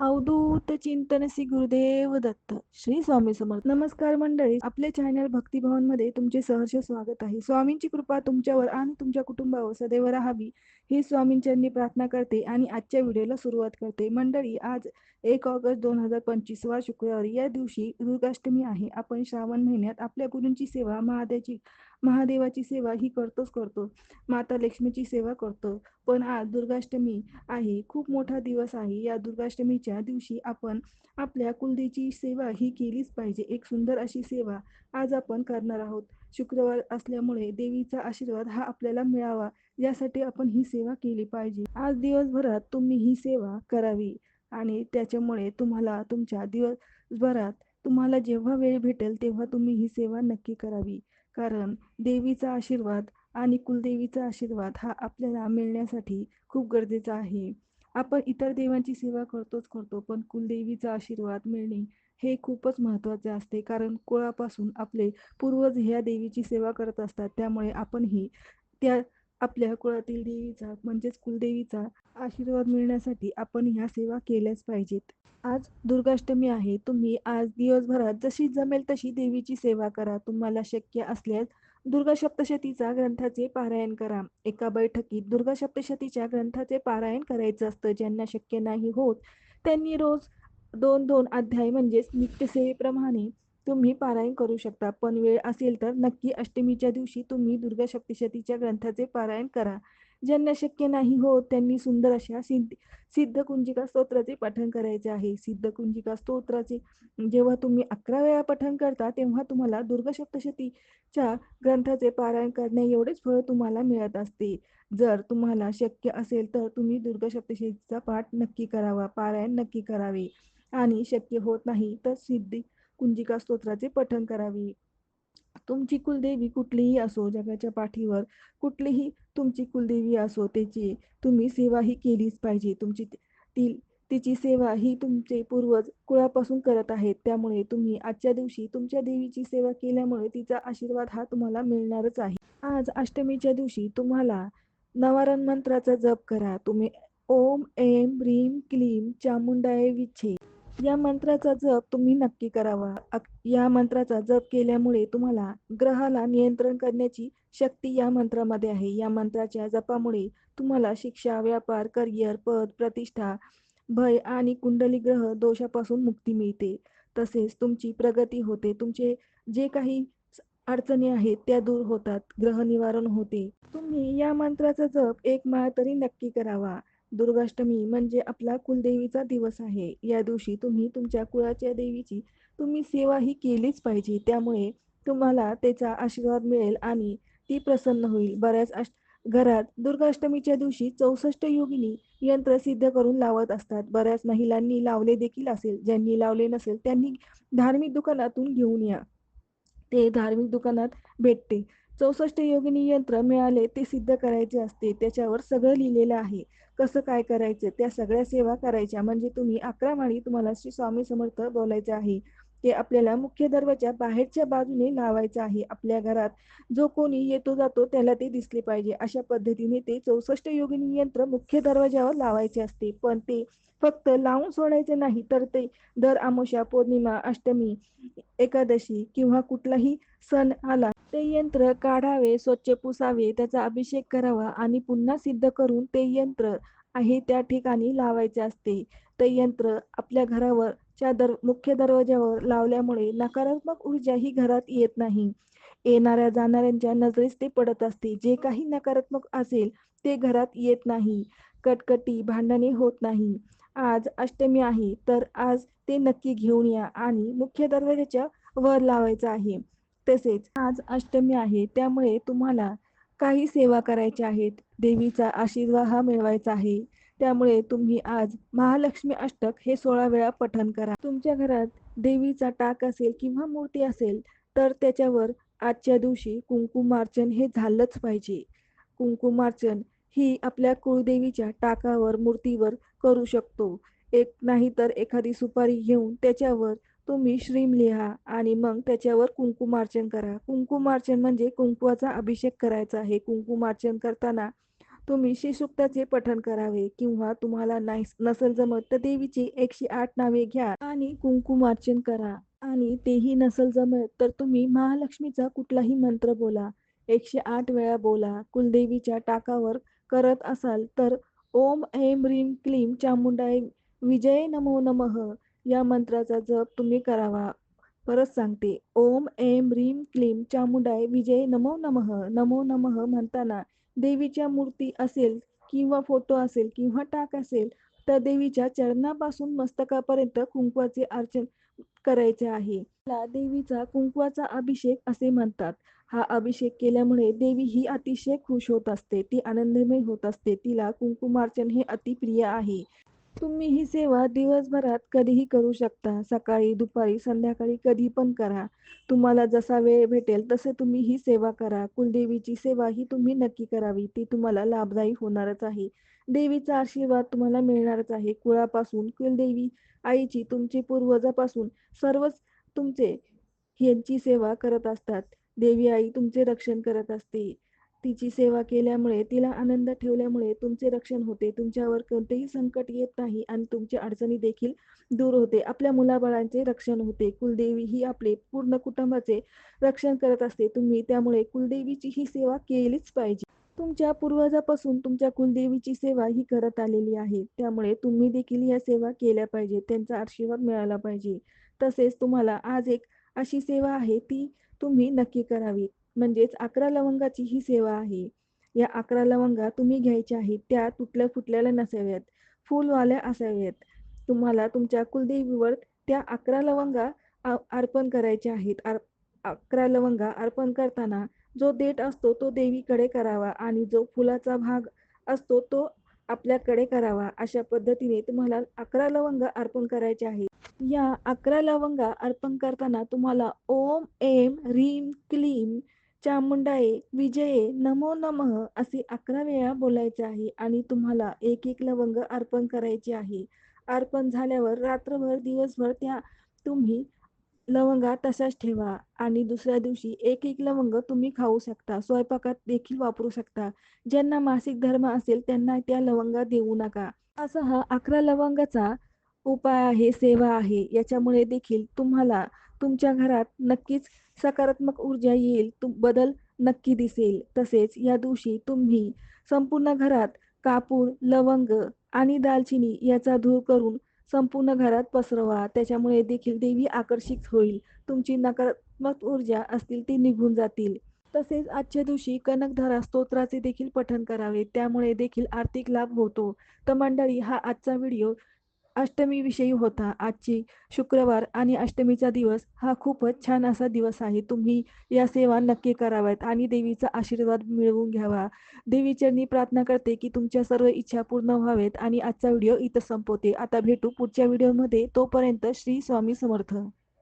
अवधूत चिंतन श्री गुरुदेव दत्त श्री स्वामी समर्थ. नमस्कार मंडळी आपल्या चॅनल भक्तिभवनमध्ये तुमचे सहर्ष स्वागत आहे. स्वामींची कृपा तुमच्यावर आणि तुमच्या कुटुंबावर सदैव राहावी ही स्वामींच्यांनी प्रार्थना करते आणि आजच्या व्हिडिओला सुरुवात करते. मंडळी आज एक ऑगस्ट दोन हजार पंचवीस वा शुक्रवारी या दिवशी दुर्गाष्टमी आहे. आपण श्रावण महिन्यात आपल्या गुरूंची सेवा महादेवाची महादेवाची सेवा ही करतोच करतो. माता लक्ष्मीची सेवा करतो. पण आज दुर्गाष्टमी आहे. खूप मोठा दिवस आहे. या दुर्गाष्टमीच्या दिवशी आपण आपल्या कुलदेची सेवा ही केलीच पाहिजे. एक सुंदर अशी सेवा आज आपण करणार आहोत. शुक्रवार असल्यामुळे देवीचा आशीर्वाद हा आपल्याला मिळावा. यासाठी आपण ही सेवा केली पाहिजे. आज दिवसभरात तुम्ही ही सेवा करावी. आणि त्याच्यामुळे तुम्हाला तुमच्या दिवसभरात तुम्हाला जेव्हा वेळ भेटेल तेव्हा तुम्ही ही सेवा नक्की करावी. कारण देवीचा आशीर्वाद आणि कुलदेवीचा आशीर्वाद हा आपल्याला मिळण्यासाठी खूप गरजेचा आहे. आपण इतर देवांची सेवा करतोच करतो पण कुलदेवीचा आशीर्वाद मिळणे हे खूपच महत्त्वाचे असते. कारण कुळापासून आपले पूर्वज ह्या देवीची सेवा करत असतात त्यामुळे आपणही त्या आपल्या कुळातील देवीचा म्हणजेच कुलदेवीचा आशीर्वाद मिळण्यासाठी आपण ह्या सेवा केल्याच पाहिजेत. आज दुर्गाष्टमी आहे. तुम्ही आज दिवसभरात जशी जमेल तशी देवीची सेवा करा. तुम्हाला शक्य असल्यास दुर्गा सप्तशतीचा ग्रंथाचे पारायण करा. एका बैठकीत दुर्गा सप्तशतीच्या ग्रंथाचे पारायण करायचं असतं. ज्यांना शक्य नाही होत त्यांनी रोज दोन दोन अध्याय म्हणजेच नित्यसेवेप्रमाणे तुम्ही पारायण करू शकता. पण वेळ असेल तर नक्की अष्टमीच्या दिवशी तुम्ही दुर्गा सप्तशतीच्या ग्रंथाचे पारायण करा. ज्यांना शक्य नाही होत त्यांनी सुंदर अशा सिद्ध कुंजिका स्तोत्राचे पठण करायचे आहे. सिद्ध कुंजिका स्तोत्राचे जेव्हा तुम्ही अकरा वेळा पठण करता तेव्हा तुम्हाला दुर्गा सप्तशतीच्या ग्रंथाचे पारायण करणे एवढेच फळ तुम्हाला मिळत असते. जर तुम्हाला शक्य असेल तर तुम्ही दुर्गा सप्तशतीचा पाठ नक्की करावा पारायण नक्की करावे. आणि शक्य होत नाही तर सिद्धी कुंजिका स्तोत्राचे पठण करावे. तुमची कुलदेवी कुठलीही असो जगाच्या पाठीवर कुठलीही तुमची कुलदेवी असो त्याची तुम्ही सेवा ही केलीच पाहिजे. तुमची ती तिची सेवा ही तुमचे पूर्वज कुळापासून करत आहेत. त्यामुळे तुम्ही आजच्या दिवशी तुमच्या देवीची सेवा केल्यामुळे तिचा आशीर्वाद हा तुम्हाला मिळणारच आहे. आज अष्टमीच्या दिवशी तुम्हाला नवारण मंत्राचा जप करा. तुम्ही ओम एम ह्रीम क्लीम चामुंडाय विच्छे या मंत्राचा जप तुम्ही नक्की करावा. या मंत्राचा जप केल्यामुळे तुम्हाला ग्रहाला नियंत्रण करण्याची शक्ती या मंत्रामध्ये आहे. या मंत्राच्या जपामुळे तुम्हाला शिक्षा व्यापार करिअर पद प्रतिष्ठा भय आणि कुंडली ग्रह दोषापासून मुक्ती मिळते. तसेच तुमची प्रगती होते. तुमचे जे काही अडचणी आहेत त्या दूर होतात. ग्रह निवारण होते. तुम्ही या मंत्राचा जप एक माळ तरी नक्की करावा. दुर्गाष्टमी म्हणजे आपला कुलदेवीचा दिवस आहे. या दिवशी तुम्ही तुमच्या कुळाच्या देवीची तुम्ही सेवा ही केलीच पाहिजे. त्यामुळे तुम्हाला त्याचा आशीर्वाद मिळेल आणि ती प्रसन्न होईल. बऱ्याच घरात दुर्गाष्टमीच्या दिवशी चौसष्ट योगिनी यंत्र सिद्ध करून लावत असतात. बऱ्याच महिलांनी लावले देखील असेल. ज्यांनी लावले नसेल त्यांनी धार्मिक दुकानातून घेऊन या. ते धार्मिक दुकानात भेटते. चौसष्ट योगिनी यंत्र मिळाले ते सिद्ध करायचे असते. त्याच्यावर सगळं लिहिलेलं आहे. कसं काय करायचं? त्या सगळ्या सेवा करायच्या. म्हणजे तुम्ही अकरा माळी तुम्हाला श्री स्वामी समर्थ बोलायचे आहे. ते आपल्याला मुख्य दरवाजा बाहेरच्या बाजूने लावायचा आहे. आपल्या घरात जो कोणी येतो जातो त्याला ते दिसले पाहिजे. अशा पद्धतीने ते चौसष्ट योगिनी यंत्र मुख्य दरवाजावर लावायचे असते. पण ते फक्त लावून सोडायचे नाही तर ते दर आमोशा पौर्णिमा अष्टमी एकादशी किंवा कुठलाही सण आला ते यंत्र काढावे स्वच्छ पुसावे त्याचा अभिषेक करावा आणि पुन्हा सिद्ध करून ते यंत्र आहे त्या ठिकाणी लावायचे असते. ते यंत्र आपल्या घरावर च्या दर मुख्य दरवाज्यावर लावल्यामुळे नकारात्मक ऊर्जा ही घरात येत नाही. येणाऱ्या जाणाऱ्यांच्या नजरेस ते पडत असते. जे काही नकारात्मक असेल ते घरात येत नाही. कटकटी भांडणे होत नाही. आज अष्टमी आहे तर आज ते नक्की घेऊन या आणि मुख्य दरवाजाच्या वर लावायचं आहे. तसेच आज अष्टमी आहे त्यामुळे तुम्हाला काही सेवा करायच्या आहेत. देवीचा आशीर्वाद हा मिळवायचा आहे. त्यामुळे तुम्ही आज महालक्ष्मी अष्टक हे सोळा वेळा पठन करा. तुमच्या घरात देवीचा टाक असेल किंवा मूर्ती असेल तर त्याच्यावर आजच्या दिवशी कुंकुमार्चन हे झालंच पाहिजे. कुंकुमार्चन ही आपल्या कुळदेवीच्या टाकावर मूर्तीवर करू शकतो. एक नाही तर एखादी सुपारी घेऊन त्याच्यावर तुम्ही श्रीम लिहा आणि मग त्याच्यावर कुंकुमार्चन करा. कुंकुमार्चन म्हणजे कुंकुवाचा अभिषेक करायचा आहे. कुंकुमार्चन करताना तुम्ही श्रीसूक्ताचे पठण करावे किंवा तुम्हाला नाही नसेल जमत तर देवीची एकशे आठ नावे घ्या आणि कुंकुमार्चन करा. आणि तेही नसल जमत तर तुम्ही महालक्ष्मीचा कुठलाही मंत्र बोला. एकशे आठ वेळा बोला. कुलदेवीच्या टाकावर करत असाल तर ओम ऐम रीम क्लीम चामुंडाय विजय नमो नमः. या मंत्राचा जप तुम्ही करावा. परत सांगते. ओम ऐम रीम क्लीम चामुंडाय विजय नमो नमः. नमो नमः म्हणताना देवीच्या मूर्ती असेल किंवा फोटो असेल किंवा टाक असेल तर देवीच्या चरणापासून मस्तकापर्यंत कुंकवाचे अर्चन करायचे आहे. देवीचा कुंकवाचा अभिषेक असे म्हणतात. हा अभिषेक केल्यामुळे देवी ही अतिशय खुश होत असते ती आनंदमय होत असते तिला कुंकुमार्चन हे अतिप्रिय आहे. तुम्ही ही सेवा दिवसभरात कधीही करू शकता. सकाळी दुपारी संध्याकाळी कधी पण करा. तुम्हाला जसा वेळ भेटेल तसे तुम्ही ही सेवा करा. कुलदेवीची सेवा ही तुम्ही नक्की करावी. ती तुम्हाला लाभदायी होणारच आहे. देवीचा आशीर्वाद तुम्हाला मिळणारच आहे. कुळापासून कुलदेवी आईची तुमची पूर्वजापासून सर्वच तुमचे यांची सेवा करत असतात. देवी आई तुमचे रक्षण करत असते. तिची सेवा केल्यामुळे तिला आनंद ठेवल्यामुळे तुमचे रक्षण होते. तुमच्यावर कोणतेही संकट येत नाही आणि तुमची अडचणी देखील दूर होते. आपल्या मुलाबाळांचे रक्षण होते. कुलदेवी ही आपले पूर्ण कुटुंबाचे रक्षण करत असते. तुम्ही त्यामुळे कुलदेवीची ही सेवा केलीच पाहिजे. तुमच्या पूर्वजापासून तुमच्या कुलदेवीची सेवा ही करत आलेली आहे. त्यामुळे तुम्ही देखील या सेवा केल्या पाहिजे त्यांचा आशीर्वाद मिळाला पाहिजे. तसेच तुम्हाला आज एक अशी सेवा आहे ती तुम्ही नक्की करावी. म्हणजेच अकरा लवंगाची ही सेवा आहे. या अकरा लवंगा तुम्ही घ्यायच्या आहेत त्या तुटल्या फुटलेल्या नसाव्यात फुलवाल्या असाव्यात. तुम्हाला तुमच्या कुलदेवीवर त्या अकरा लवंगा अर्पण करायच्या आहेत. अकरा लवंगा अर्पण करताना जो देठ असतो तो देवीकडे करावा आणि जो फुलाचा भाग असतो तो आपल्याकडे करावा. अशा पद्धतीने तुम्हाला अकरा लवंगा अर्पण करायचे आहेत. या अकरा लवंगा अर्पण करताना तुम्हाला ओम एम रीम क्लीम चामुंडाये विजये नमो नमः असे अकरा वेळा बोलायचे आहे आणि तुम्हाला एक एक लवंग अर्पण करायचे आहे. अर्पण झाल्यावर रात्रभर दिवसभर त्या तुम्ही लवंगा तशाच ठेवा आणि दुसऱ्या दिवशी एक एक लवंग तुम्ही खाऊ शकता स्वयंपाकात देखील वापरू शकता. ज्यांना मासिक धर्म असेल त्यांना त्या लवंगा देऊ नका. असा हा अकरा लवंगाचा उपाय आहे सेवा आहे. याच्यामुळे देखील तुम्हाला तुमच्या घरात नक्कीच सकारात्मक ऊर्जा येईल तुम बदल नक्की दिसेल. तसेच या दिवशी तुम्ही संपूर्ण घरात कापूर लवंग आणि दालचिनी याचा धूर करून संपूर्ण घरात पसरवा. त्याच्यामुळे देखील देवी आकर्षित होईल. तुमची नकारात्मक ऊर्जा असतील ती निघून जातील. तसेच आजच्या दिवशी कनकधारा स्तोत्राचे देखील पठण करावे. त्यामुळे देखील आर्थिक लाभ होतो. तर मंडळी हा आजचा व्हिडिओ अष्टमीविषयी होता. आजची शुक्रवार आणि अष्टमीचा दिवस हा खूपच छान असा दिवस आहे. तुम्ही या सेवा नक्की कराव्यात आणि देवीचा आशीर्वाद मिळवून घ्यावा. देवीचरणी प्रार्थना करते की तुमच्या सर्व इच्छा पूर्ण व्हावेत आणि आजचा व्हिडिओ इथं संपवते. आता भेटू पुढच्या व्हिडिओमध्ये. तोपर्यंत श्री स्वामी समर्थ.